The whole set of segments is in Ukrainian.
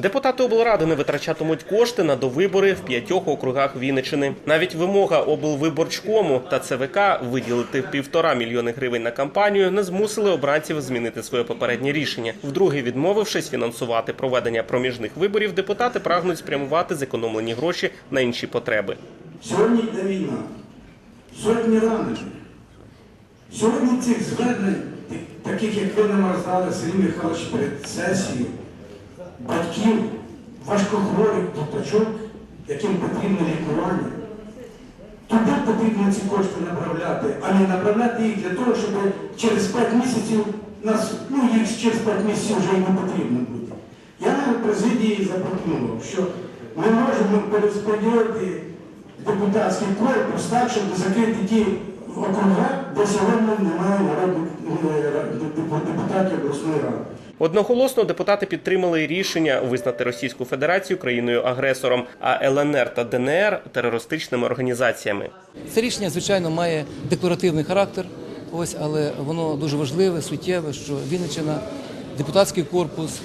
Депутати облради не витрачатимуть кошти на довибори в п'ятьох округах Вінничини. Навіть вимога облвиборчкому та ЦВК виділити півтора мільйони гривень на кампанію не змусили обранців змінити своє попереднє рішення. Вдруге, відмовившись фінансувати проведення проміжних виборів, депутати прагнуть спрямувати зекономлені гроші на інші потреби. Сьогодні йде війна. Сотні ранених. Сьогодні цих звернень, таких як ви нам роздали Сергій Михайлович перед сесією, батьків, важкохворих діточок, яким потрібно лікування, туди потрібно ці кошти направляти, а не направляти їх для того, щоб через 5 місяців нас, ну їх через 5 місяців вже і не потрібно буде. Я на президії запропонував, що ми можемо перерозподілити депутатський корпус так, щоб закрити ті округа, де сьогодні немає е, депутатів обласної ради. Одноголосно депутати підтримали рішення визнати Російську Федерацію країною-агресором, а ЛНР та ДНР терористичними організаціями. Це рішення, звичайно, має декларативний характер, ось, але воно дуже важливе, суттєве, що Вінниччина, депутатський корпус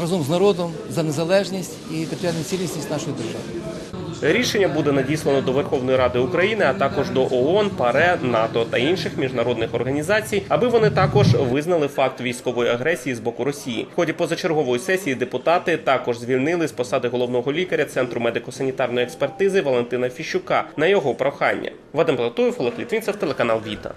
разом з народом за незалежність і територіальну цілісність нашої держави. Рішення буде надіслано до Верховної Ради України, а також до ООН, ПАРЕ, НАТО та інших міжнародних організацій, аби вони також визнали факт військової агресії з боку Росії. В ході позачергової сесії депутати також звільнили з посади головного лікаря центру медико-санітарної експертизи Валентина Фіщука на його прохання. Вадим Платуєв, Олег Літвінцев, телеканал Віта.